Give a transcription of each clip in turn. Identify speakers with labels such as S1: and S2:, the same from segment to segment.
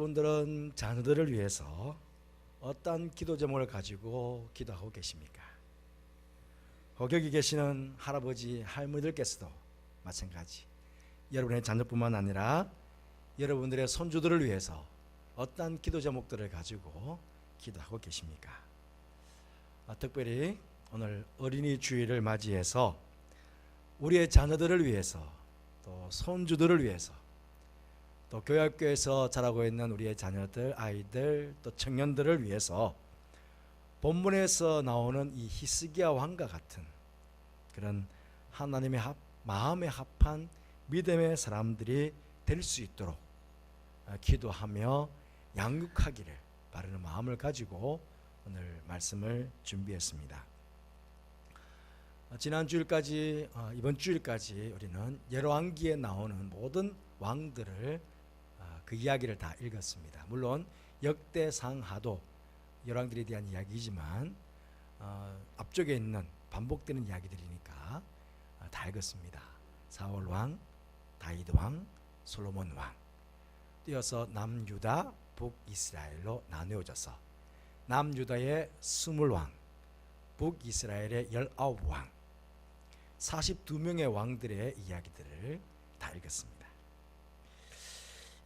S1: 여러분들은 자녀들을 위해서 어떤 기도 제목을 가지고 기도하고 계십니까? 혹 여기 계시는 할아버지 할머니들께서도 마찬가지. 여러분의 자녀뿐만 아니라 여러분들의 손주들을 위해서 어떤 기도 제목들을 가지고 기도하고 계십니까? 아, 특별히 오늘 어린이 주일을 맞이해서 우리의 자녀들을 위해서 또 손주들을 위해서 또 교육교에서 자라고 있는 우리의 자녀들, 아이들, 또 청년들을 위해서 본문에서 나오는 이 히스기야 왕과 같은 그런 하나님의 합, 마음에 합한 믿음의 사람들이 될 수 있도록 아, 기도하며 양육하기를 바라는 마음을 가지고 오늘 말씀을 준비했습니다. 어, 지난 주일까지 어, 이번 주일까지 우리는 열왕기에 나오는 모든 왕들을 어, 그 이야기를 다 읽었습니다. 물론 역대상하도 열왕들에 대한 이야기이지만 어, 앞쪽에 있는 반복되는 이야기들이니까 어, 다 읽었습니다. 사울 왕, 다윗 왕, 솔로몬 왕. 뛰어서 남유다, 북이스라엘로 나누어져서 남유다의 스물 왕, 북이스라엘의 열아홉 왕, 42명의 왕들의 이야기들을 다 읽었습니다.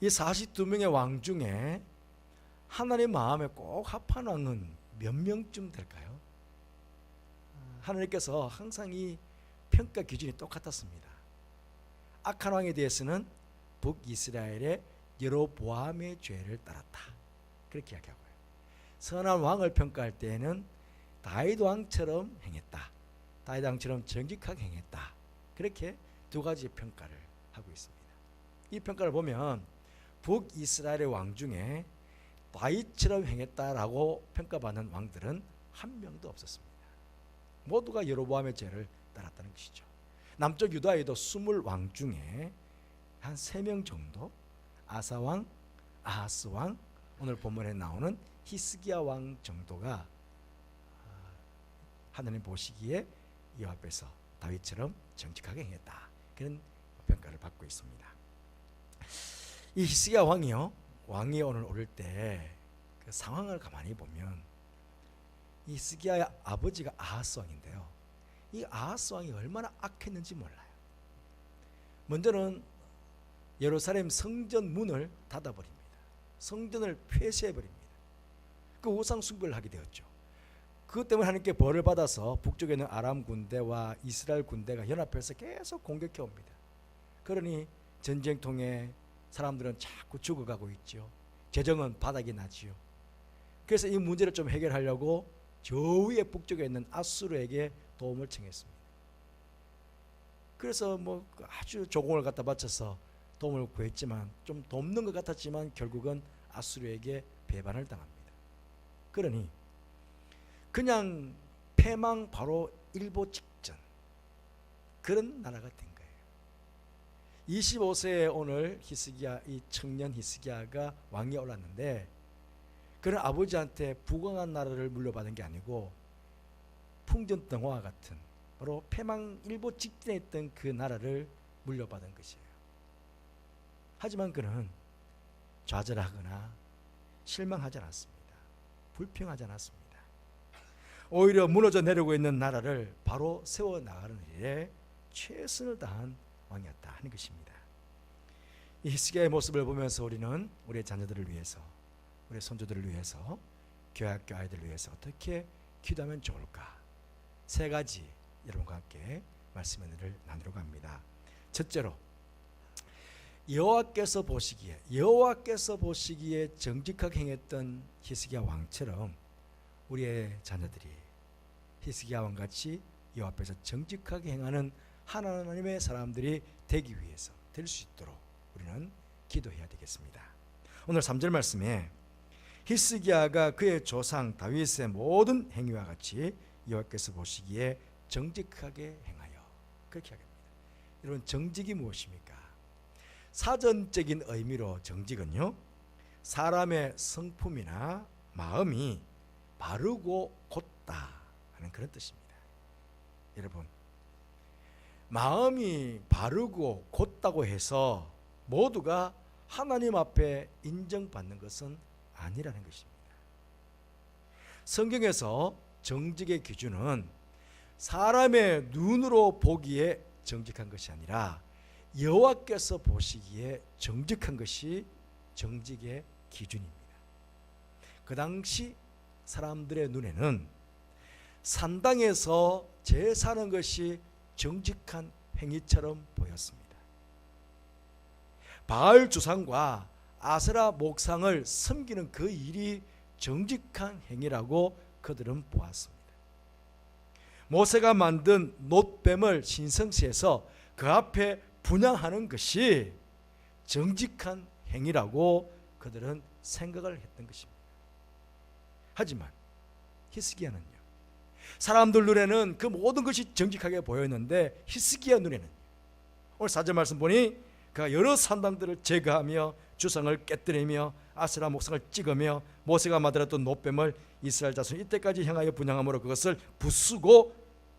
S1: 이 42명의 왕 중에 하나님 마음에 꼭 합한 왕은 몇 명쯤 될까요? 하나님께서 항상 이 평가 기준이 똑같았습니다. 악한 왕에 대해서는 북이스라엘의 여로보암의 죄를 따랐다. 그렇게 이야기하고요. 선한 왕을 평가할 때에는 다윗 왕처럼 행했다. 다윗 왕처럼 정직하게 행했다. 그렇게 두 가지 평가를 하고 있습니다. 이 평가를 보면 북이스라엘의 왕 중에 다윗처럼 행했다라고 평가받는 왕들은 한 명도 없었습니다. 모두가 여로보암의 죄를 따랐다는 것이죠. 남쪽 유다에도 스물 왕 중에 한 세 명 정도 아사 왕, 아하스 왕, 오늘 본문에 나오는 히스기야 왕 정도가 아, 하나님 보시기에 이 앞에서 다윗처럼 정직하게 행했다. 그런 평가를 받고 있습니다. 이 히스기야 왕이요. 왕이 오늘 오를 때 그 상황을 가만히 보면 이 히스기야의 아버지가 아하스 왕인데요. 이 아하스 왕이 얼마나 악했는지 몰라요. 먼저는 예루살렘 성전 문을 닫아버립니다. 성전을 폐쇄해버립니다. 그 우상 숭배를 하게 되었죠. 그것 때문에 하나님께 벌을 받아서 북쪽에 있는 아람 군대와 이스라엘 군대가 연합해서 계속 공격해 옵니다. 그러니 전쟁통에 사람들은 자꾸 죽어가고 있죠. 재정은 바닥이 나지요. 그래서 이 문제를 좀 해결하려고 저 위에 북쪽에 있는 아수르에게 도움을 청했습니다. 그래서 뭐 아주 조공을 갖다 바쳐서 도움을 구했지만 좀 돕는 것 같았지만 결국은 아수르에게 배반을 당합니다. 그러니 그냥 패망 바로 일보 직전 그런 나라가 된. 25세에 오늘 히스기야 이 청년 히스기야가 왕이 올랐는데 그는 아버지한테 부강한 나라를 물려받은 게 아니고 풍전등화와 같은 바로 패망 일보 직전에 있던 그 나라를 물려받은 것이에요. 하지만 그는 좌절하거나 실망하지 않았습니다. 불평하지 않았습니다. 오히려 무너져 내려고 있는 나라를 바로 세워 나가는 일에 최선을 다한 왕이었다 하는 것입니다. 이 히스기야의 모습을 보면서 우리는 우리의 자녀들을 위해서, 우리 손주들을 위해서, 교학교 아이들을 위해서 어떻게 기도하면 좋을까? 세 가지 여러분과 함께 은혜를 나누려고 합니다. 첫째로 여호와께서 보시기에 여호와께서 보시기에 정직하게 행했던 히스기야 왕처럼 우리의 자녀들이 히스기야 왕 같이 여호와 앞에서 정직하게 행하는 하나님의 사람들이 되기 위해서 될 수 있도록 우리는 기도해야 되겠습니다. 오늘 3절 말씀에 히스기야가 그의 조상 다윗의 모든 행위와 같이 여호와께서 보시기에 정직하게 행하여 그렇게 하겠습니다. 여러분 정직이 무엇입니까? 사전적인 의미로 정직은요 사람의 성품이나 마음이 바르고 곧다 하는 그런 뜻입니다. 여러분 마음이 바르고 곧다고 해서 모두가 하나님 앞에 인정받는 것은 아니라는 것입니다. 성경에서 정직의 기준은 사람의 눈으로 보기에 정직한 것이 아니라 여호와께서 보시기에 정직한 것이 정직의 기준입니다. 그 당시 사람들의 눈에는 산당에서 제사하는 것이 정직한 행위처럼 보였습니다. 바알 주상과 아세라 목상을 섬기는 그 일이 정직한 행위라고 그들은 보았습니다. 모세가 만든 놋뱀을 신성시해서 그 앞에 분양하는 것이 정직한 행위라고 그들은 생각을 했던 것입니다. 하지만 히스기야는요. 사람들 눈에는 그 모든 것이 정직하게 보였는데 히스기야 눈에는 오늘 사절 말씀 보니 그가 여러 산당들을 제거하며 주상을 깨뜨리며 아스라 목상을 찍으며 모세가 만들었던 노뱀을 이스라엘 자손 이때까지 향하여 분양함으로 그것을 부수고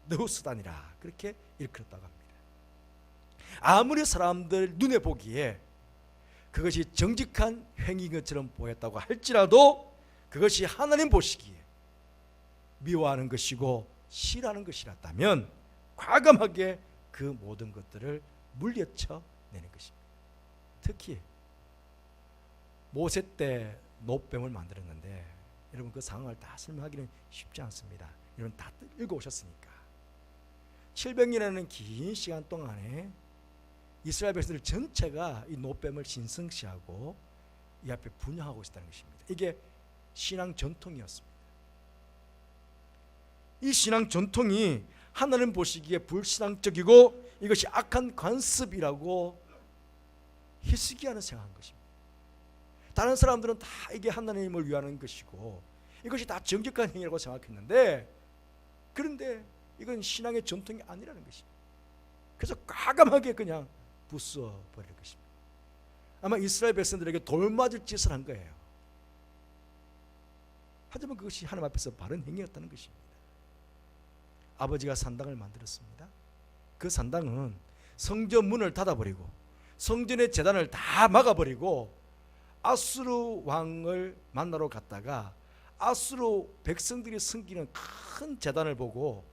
S1: 느우스다니라 그렇게 일컬었다고 합니다. 아무리 사람들 눈에 보기에 그것이 정직한 행위인 것처럼 보였다고 할지라도 그것이 하나님 보시기에 미워하는 것이고 싫어하는 것이랐다면 과감하게 그 모든 것들을 물려쳐 내는 것입니다. 특히 모세 때 노뱀을 만들었는데 여러분 그 상황을 다 설명하기는 쉽지 않습니다. 여러분 다 읽어 오셨으니까 700년이라는 긴 시간 동안에 이스라엘 백성들 전체가 이 노뱀을 신성시하고 이 앞에 분양하고 있었다는 것입니다. 이게 신앙 전통이었습니다. 이 신앙 전통이 하나님 보시기에 불신앙적이고 이것이 악한 관습이라고 히스기야는 생각한 것입니다. 다른 사람들은 다 이게 하나님을 위하는 것이고 이것이 다 정직한 행위라고 생각했는데 그런데 이건 신앙의 전통이 아니라는 것입니다. 그래서 과감하게 그냥 부숴 버릴 것입니다. 아마 이스라엘 백성들에게 돌맞을 짓을 한 거예요. 하지만 그것이 하나님 앞에서 바른 행위였다는 것입니다. 아버지가 산당을 만들었습니다. 그 산당은 성전 문을 닫아버리고 성전의 재단을 다 막아버리고 아수르 왕을 만나러 갔다가 아수르 백성들이 섬기는 큰 재단을 보고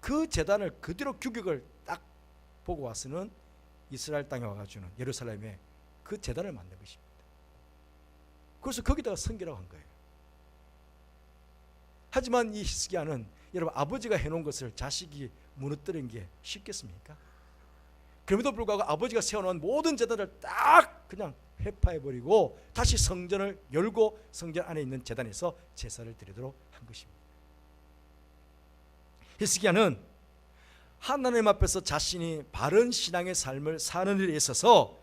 S1: 그 재단을 그대로 규격을 딱 보고 와서는 이스라엘 땅에 와가지고는 예루살렘에 그 재단을 만든 것입니다. 그래서 거기다가 성기라고 한 거예요. 하지만 이 히스기야는 여러분 아버지가 해놓은 것을 자식이 무너뜨린 게 쉽겠습니까? 그럼에도 불구하고 아버지가 세워놓은 모든 재단을 딱 그냥 회파해버리고 다시 성전을 열고 성전 안에 있는 재단에서 제사를 드리도록 한 것입니다. 히스기야는 하나님 앞에서 자신이 바른 신앙의 삶을 사는 일에 있어서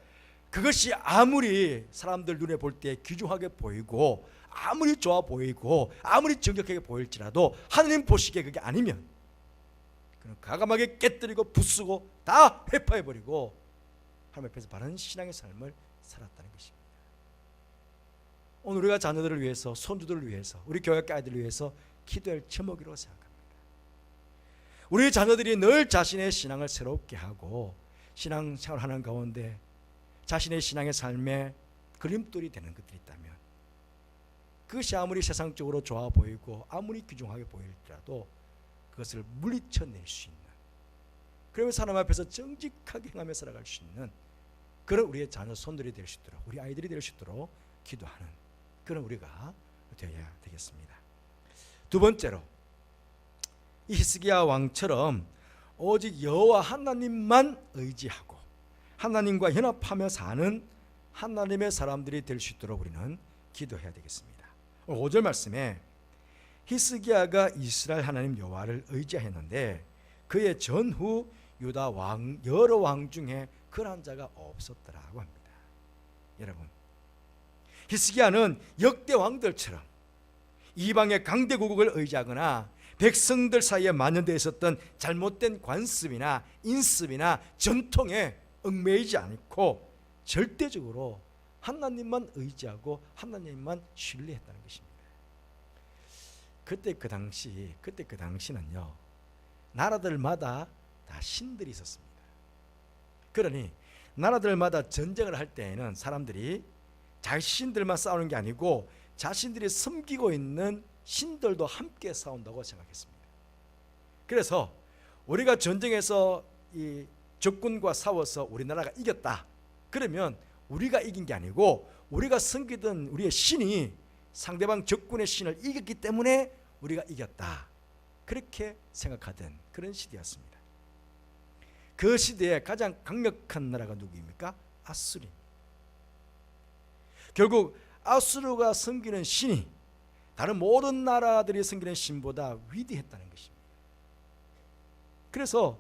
S1: 그것이 아무리 사람들 눈에 볼 때 귀중하게 보이고 아무리 좋아 보이고 아무리 정직하게 보일지라도 하나님 보시기에 그게 아니면 그는 과감하게 깨뜨리고 부수고 다 회파해 버리고 하나님 앞에서 바른 신앙의 삶을 살았다는 것입니다. 오늘 우리가 자녀들을 위해서 손주들을 위해서 우리 교회 아이들을 위해서 기도할 제목이라고 생각합니다. 우리 자녀들이 늘 자신의 신앙을 새롭게 하고 신앙 생활하는 가운데 자신의 신앙의 삶에 그림돌이 되는 것들이 있다면 그것이 아무리 세상적으로 좋아 보이고 아무리 귀중하게 보일지라도 그것을 물리쳐낼 수 있는 그러면서 하나님 앞에서 정직하게 행하며 살아갈 수 있는 그런 우리의 자녀 손들이 될 수 있도록 우리 아이들이 될 수 있도록 기도하는 그런 우리가 되어야 되겠습니다. 두 번째로 이 히스기야 왕처럼 오직 여호와 하나님만 의지하고 하나님과 연합하며 사는 하나님의 사람들이 될 수 있도록 우리는 기도해야 되겠습니다. 5절 말씀에 히스기야가 이스라엘 하나님 여호와를 의지했는데 그의 전후 유다 왕 여러 왕 중에 그런 자가 없었더라고 합니다. 여러분 히스기야는 역대 왕들처럼 이방의 강대국을 의지하거나 백성들 사이에 만연되어 있었던 잘못된 관습이나 인습이나 전통에 얽매이지 않고 절대적으로 하나님만 의지하고 하나님만 신뢰했다는 것입니다. 그때 그 당시 그때 그 당시는요 나라들마다 다 신들이 있었습니다. 그러니 나라들마다 전쟁을 할 때에는 사람들이 자신들만 싸우는 게 아니고 자신들이 섬기고 있는 신들도 함께 싸운다고 생각했습니다. 그래서 우리가 전쟁에서 이 적군과 싸워서 우리나라가 이겼다. 그러면 우리가 이긴 게 아니고 우리가 섬기던 우리의 신이 상대방 적군의 신을 이겼기 때문에 우리가 이겼다. 그렇게 생각하던 그런 시대였습니다. 그 시대에 가장 강력한 나라가 누구입니까? 아수리. 결국 아수르가 섬기는 신이 다른 모든 나라들이 섬기는 신보다 위대했다는 것입니다. 그래서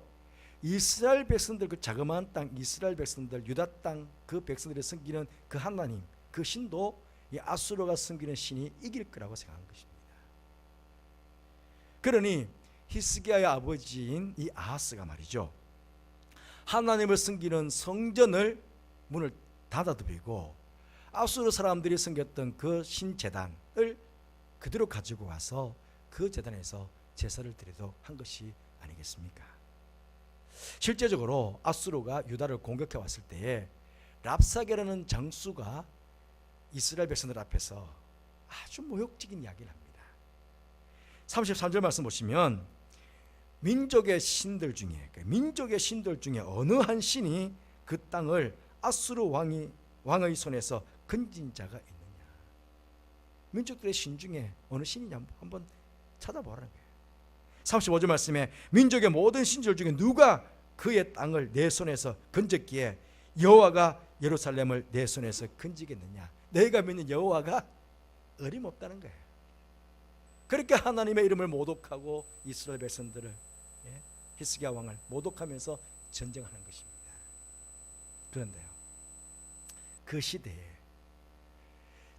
S1: 이스라엘 백성들 그 자그마한 땅 이스라엘 백성들 유다 땅 그 백성들이 섬기는 그 하나님 그 신도 이 아수르가 섬기는 신이 이길 거라고 생각한 것입니다. 그러니 히스기야의 아버지인 이 아하스가 말이죠. 하나님을 섬기는 성전을 문을 닫아두고 아수르 사람들이 섬겼던 그 신재단을 그대로 가지고 와서 그 재단에서 제사를 드리도록 한 것이 아니겠습니까? 실제적으로 아수르가 유다를 공격해 왔을 때에 랍사게라는 장수가 이스라엘 백성들 앞에서 아주 모욕적인 이야기를 합니다. 33절 말씀 보시면 민족의 신들 중에 그 민족의 신들 중에 어느 한 신이 그 땅을 아수르 왕이 왕의 손에서 건진 자가 있느냐? 민족들의 신 중에 어느 신이냐 한번 찾아보라는 거예요. 35절 말씀에 민족의 모든 신들 중에 누가 그의 땅을 내 손에서 건졌기에 여호와가 예루살렘을 내 손에서 건지겠느냐? 내가 믿는 여호와가 어림없다는 거예요. 그렇게 하나님의 이름을 모독하고 이스라엘 백성들을 예? 히스기야 왕을 모독하면서 전쟁하는 것입니다. 그런데요, 그 시대에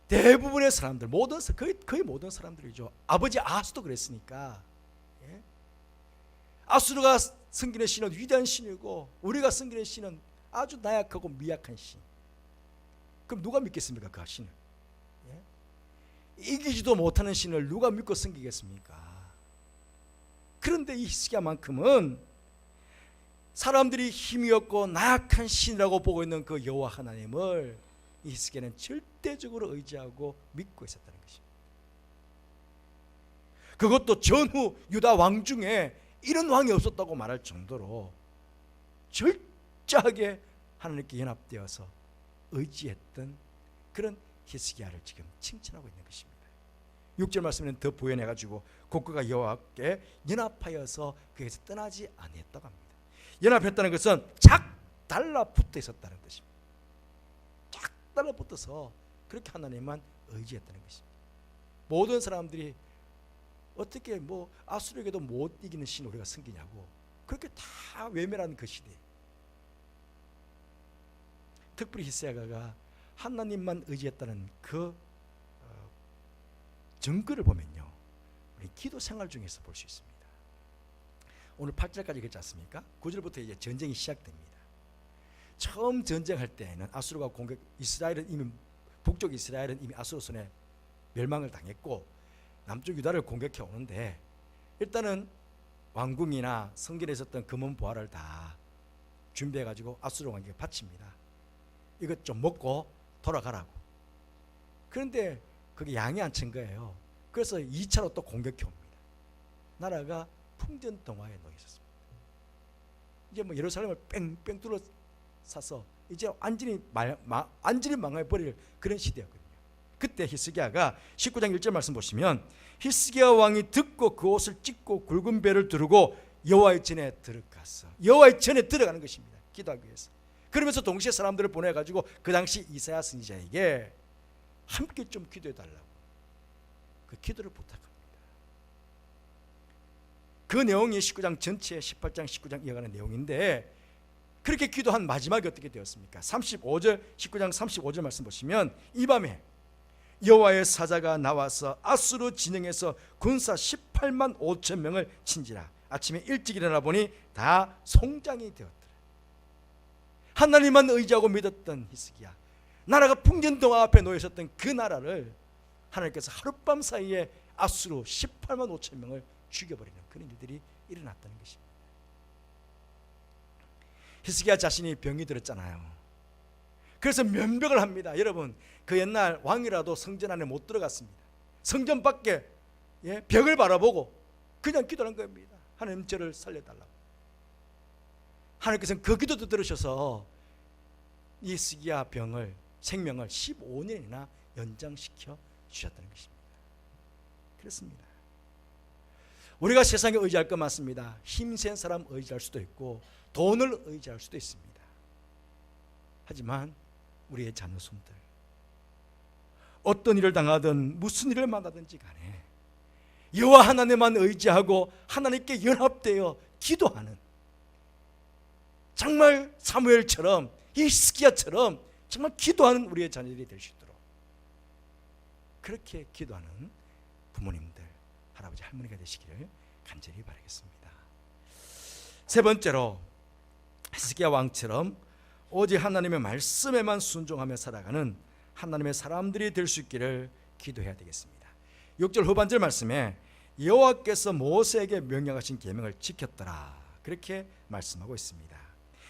S1: 대부분의 사람들, 모든 거의 거의 모든 사람들이죠. 아버지 아수도 그랬으니까 예? 아수르가 섬기는 신은 위대한 신이고 우리가 섬기는 신은 아주 나약하고 미약한 신. 그럼 누가 믿겠습니까 그 신을? 예? 이기지도 못하는 신을 누가 믿고 섬기겠습니까? 그런데 이 히스기야만큼은 사람들이 힘이 없고 나약한 신이라고 보고 있는 그 여호와 하나님을 이 히스기야는 절대적으로 의지하고 믿고 있었다는 것입니다. 그것도 전후 유다 왕 중에 이런 왕이 없었다고 말할 정도로 철저하게 하나님께 연합되어서 의지했던 그런 히스기야를 지금 칭찬하고 있는 것입니다. 6절 말씀에는 더 부연해 가지고 국가가 여호와께 연합하여서 그에서 떠나지 아니했다고 합니다. 연합했다는 것은 착 달라붙어 있었다는 뜻입니다. 착 달라붙어서 그렇게 하나님만 의지했다는 것입니다. 모든 사람들이 어떻게 뭐 아수르에게도 못 이기는 신 우리가 섬기냐고 그렇게 다 외면하는 그 시대. 특별히 히스야가가 하나님만 의지했다는 그 어, 증거를 보면요. 우리 기도 생활 중에서 볼 수 있습니다. 오늘 8절까지 그랬지 않습니까? 9절부터 이제 전쟁이 시작됩니다. 처음 전쟁할 때에는 아수르가 공격 이스라엘은 이미 북쪽 이스라엘은 이미 아수르 손에 멸망을 당했고 남쪽 유다를 공격해 오는데 일단은 왕궁이나 성전에 있었던 금은 보화를 다 준비해 가지고 아수르 왕에게 바칩니다. 이것 좀 먹고 돌아가라고. 그런데 그게 양이 안 친 거예요. 그래서 2차로 또 공격해 옵니다. 나라가 풍전등화에 놓여 있었습니다. 이제 뭐 예루살렘을 뺑뺑 둘러싸서 이제 완전히 완전히 망해 버릴 그런 시대였거든요. 그때 히스기야가 19장 1절 말씀 보시면 히스기야 왕이 듣고 그 옷을 찢고 굵은 배를 두르고 여호와의 전에 들어갔어. 여호와의 전에 들어가는 것입니다. 기도하기 위해서. 그러면서 동시에 사람들을 보내 가지고 그 당시 이사야 선지자에게 함께 좀 기도해 달라고 그 기도를 부탁합니다. 그 내용이 19장 전체 18장 19장 이어가는 내용인데 그렇게 기도한 마지막이 어떻게 되었습니까? 35절 19장 35절 말씀 보시면 이 밤에 여호와의 사자가 나와서 아수르 진영에서 군사 18만 5천 명을 친지라 아침에 일찍 일어나 보니 다 송장이 되었더라. 하나님만 의지하고 믿었던 히스기야 나라가 풍전등화 앞에 놓여 있었던 그 나라를 하나님께서 하룻밤 사이에 아수르 18만 5천 명을 죽여버리는 그런 일들이 일어났다는 것입니다. 히스기야 자신이 병이 들었잖아요. 그래서 면벽을 합니다. 여러분 그 옛날 왕이라도 성전 안에 못 들어갔습니다. 성전 밖에 예, 벽을 바라보고 그냥 기도한 겁니다. 하나님 저를 살려달라고. 하나님께서는 그 기도도 들으셔서 이 스기야 병을 생명을 15년이나 연장시켜 주셨다는 것입니다. 그렇습니다. 우리가 세상에 의지할 것 맞습니다. 힘센 사람 의지할 수도 있고 돈을 의지할 수도 있습니다. 하지만 우리의 자녀손들 어떤 일을 당하든 무슨 일을 만나든지 간에 여호와 하나님만 의지하고 하나님께 연합되어 기도하는 정말 사무엘처럼 히스기야처럼 정말 기도하는 우리의 자녀들이 될 수 있도록 그렇게 기도하는 부모님들 할아버지 할머니가 되시기를 간절히 바라겠습니다. 세 번째로 히스기야 왕처럼 오직 하나님의 말씀에만 순종하며 살아가는 하나님의 사람들이 될 수 있기를 기도해야 되겠습니다. 6절 후반절 말씀에 여호와께서 모세에게 명령하신 계명을 지켰더라. 그렇게 말씀하고 있습니다.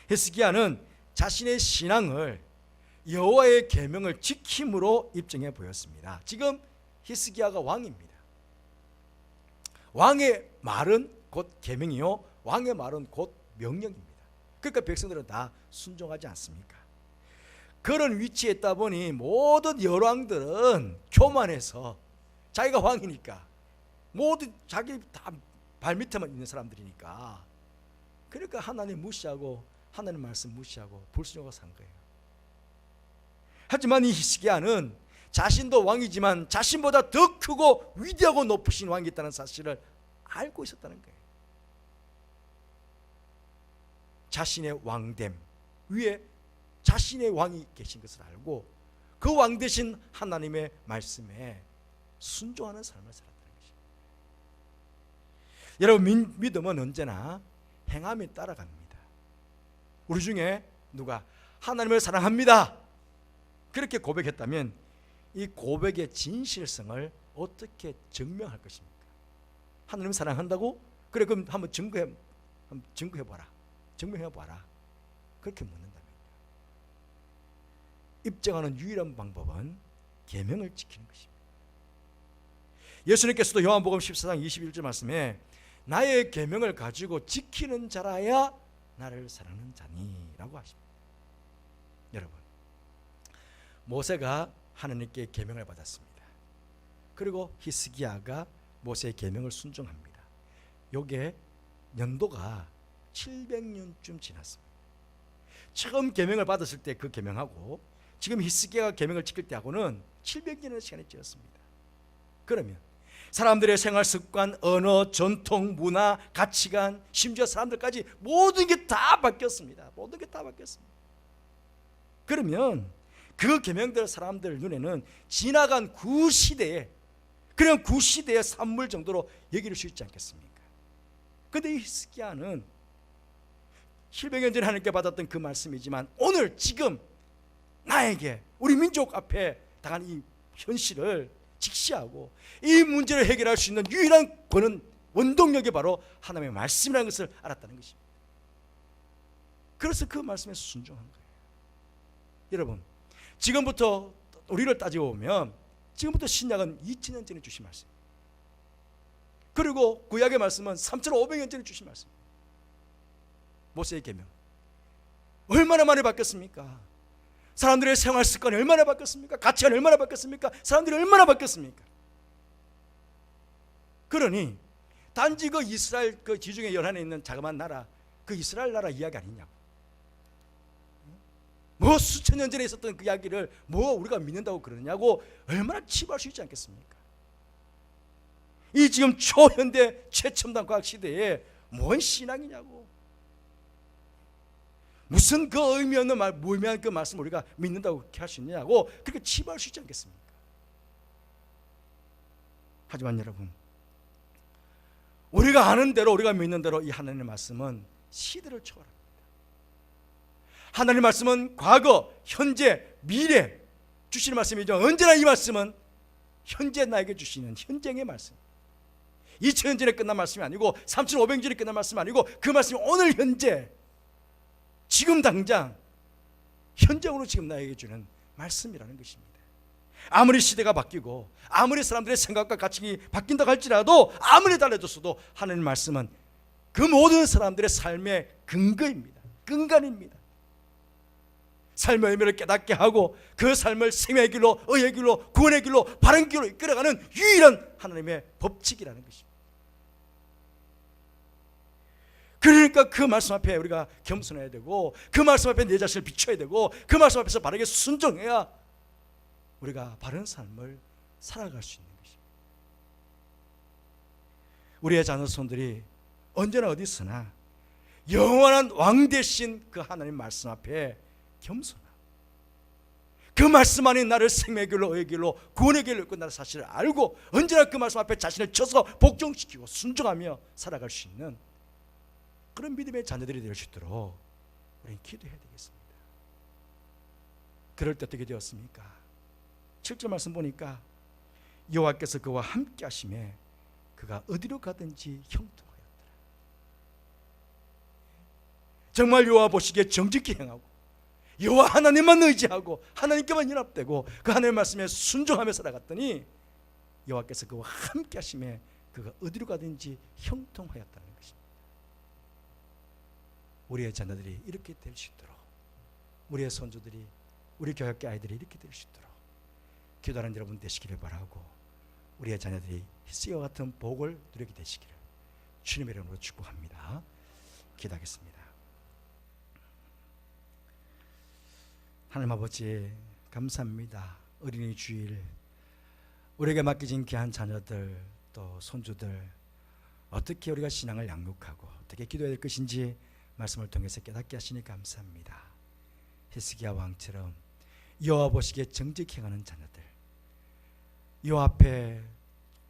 S1: 히스기야는 자신의 신앙을 여호와의 계명을 지킴으로 입증해 보였습니다. 지금 히스기야가 왕입니다. 왕의 말은 곧 계명이요 왕의 말은 곧 명령입니다. 그러니까 백성들은 다 순종하지 않습니까? 그런 위치에 있다 보니 모든 열왕들은 교만해서 자기가 왕이니까 모두 자기 다 발밑에만 있는 사람들이니까 그러니까 하나님 무시하고 하나님 말씀 무시하고 불순종하고 산 거예요. 하지만 이 히스기야는 자신도 왕이지만 자신보다 더 크고 위대하고 높으신 왕이 있다는 사실을 알고 있었다는 거예요. 자신의 왕됨 위에 자신의 왕이 계신 것을 알고 그 왕 대신 하나님의 말씀에 순종하는 삶을 살았다는 것입니다. 여러분 민- 믿음은 언제나 행함에 따라갑니다. 우리 중에 누가 하나님을 사랑합니다. 그렇게 고백했다면 이 고백의 진실성을 어떻게 증명할 것입니까? 하나님 사랑한다고? 그래 그럼 한번 증거해 한번 증거해 봐라. 증명해 봐라. 그렇게 묻는다면 입증하는 유일한 방법은 계명을 지키는 것입니다. 예수님께서도 요한복음 14장 21절 말씀에 나의 계명을 가지고 지키는 자라야 나를 사랑하는 자니라고 하십니다. 여러분 모세가 하나님께 계명을 받았습니다. 그리고 히스기야가 모세의 계명을 순종합니다. 요게 연도가 700년쯤 지났습니다. 처음 계명을 받았을 때 그 계명하고 지금 히스기야가 계명을 지킬 때하고는 700년의 시간이 지났습니다. 그러면 사람들의 생활 습관, 언어, 전통, 문화, 가치관, 심지어 사람들까지 모든 게 다 바뀌었습니다. 모든 게 다 바뀌었습니다. 그러면 그 계명들 사람들 눈에는 지나간 구 시대에 그냥 구 시대의 산물 정도로 여길 수 있지 않겠습니까? 근데 이 히스기야는 700년 전에 하나님께 받았던 그 말씀이지만 오늘 지금 나에게 우리 민족 앞에 당한 이 현실을 직시하고 이 문제를 해결할 수 있는 유일한 권은 원동력이 바로 하나님의 말씀이라는 것을 알았다는 것입니다. 그래서 그 말씀에 순종한 거예요. 여러분, 지금부터 우리를 따지고 보면 지금부터 신약은 2000년 전에 주신 말씀. 그리고 구약의 말씀은 3500년 전에 주신 말씀. 모세의 계명. 얼마나 많이 바뀌었습니까? 사람들의 생활 습관이 얼마나 바뀌었습니까? 가치관이 얼마나 바뀌었습니까? 사람들이 얼마나 바뀌었습니까? 그러니 단지 그 이스라엘 그 지중해 연안에 있는 자그마한 나라 그 이스라엘 나라 이야기 아니냐고. 뭐 수천 년 전에 있었던 그 이야기를 뭐 우리가 믿는다고 그러냐고 얼마나 치부할 수 있지 않겠습니까? 이 지금 초현대 최첨단 과학 시대에 뭔 신앙이냐고. 무슨 그 의미 없는 말, 무의미한 그 말씀 우리가 믿는다고 그렇게 있느냐고 그렇게 치부할 수 있지 않겠습니까? 하지만 여러분, 우리가 아는 대로 우리가 믿는 대로 이 하나님의 말씀은 시대를 초월합니다. 하나님의 말씀은 과거, 현재, 미래 주시는 말씀이죠. 언제나 이 말씀은 현재 나에게 주시는 현재의 말씀. 2000년 전에 끝난 말씀이 아니고 3500년 전에 끝난 말씀이 아니고 그 말씀이 오늘 현재 지금 당장 현장으로 지금 나에게 주는 말씀이라는 것입니다. 아무리 시대가 바뀌고 아무리 사람들의 생각과 가치가 바뀐다 할지라도 아무리 달라졌어도 하나님 말씀은 그 모든 사람들의 삶의 근거입니다. 근간입니다. 삶의 의미를 깨닫게 하고 그 삶을 생명의 길로, 의의 길로, 구원의 길로, 바른 길로 이끌어가는 유일한 하나님의 법칙이라는 것입니다. 그러니까 그 말씀 앞에 우리가 겸손해야 되고 그 말씀 앞에 내 자신을 비춰야 되고 그 말씀 앞에서 바르게 순종해야 우리가 바른 삶을 살아갈 수 있는 것입니다. 우리의 자녀손들이 언제나 어디 있으나 영원한 왕 대신 그 하나님 말씀 앞에 겸손하고 그 말씀 안에 나를 생명의 길로 의의 길로 구원의 길로 이끈다는 사실을 알고 언제나 그 말씀 앞에 자신을 쳐서 복종시키고 순종하며 살아갈 수 있는 그런 믿음의 자녀들이 될 수 있도록 우리는 기도해야 되겠습니다. 그럴 때 어떻게 되었습니까? 7절 말씀 보니까 여호와께서 그와 함께 하심에 그가 어디로 가든지 형통하였더라. 정말 여호와 보시기에 정직히 행하고 여호와 하나님만 의지하고 하나님께만 연합되고 그 하나님의 말씀에 순종하며 살아갔더니 여호와께서 그와 함께 하심에 그가 어디로 가든지 형통하였다는 것입니다. 우리의 자녀들이 이렇게 될 수 있도록 우리의 손주들이 우리 교육계 아이들이 이렇게 될 수 있도록 기도하는 여러분 되시기를 바라고 우리의 자녀들이 히스기와 같은 복을 누리게 되시기를 주님의 이름으로 축복합니다. 기도하겠습니다. 하나님 아버지 감사합니다. 어린이 주일 우리에게 맡겨진 귀한 자녀들 또 손주들 어떻게 우리가 신앙을 양육하고 어떻게 기도해야 될 것인지 말씀을 통해서 깨닫게 하시니 감사합니다. 히스기야 왕처럼 여호와 보시기에 정직히 행하는 자녀들 요 앞에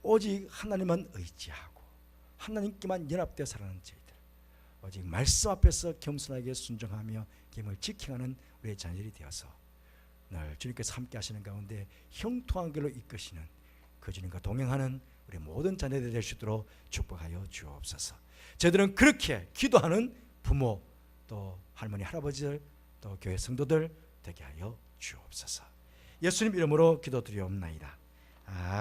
S1: 오직 하나님만 의지하고 하나님께만 연합되어 살아가는 저희들 오직 말씀 앞에서 겸손하게 순종하며 김을 지켜가는 우리의 자녀들이 되어서 늘 주님께서 함께 하시는 가운데 형통한 길로 이끄시는 그 주님과 동행하는 우리 모든 자녀들이 될 수 있도록 축복하여 주옵소서. 저희들은 그렇게 기도하는 부모 또 할머니 할아버지들 또 교회 성도들 되게 하여 주옵소서. 예수님 이름으로 기도드리옵나이다. 아멘.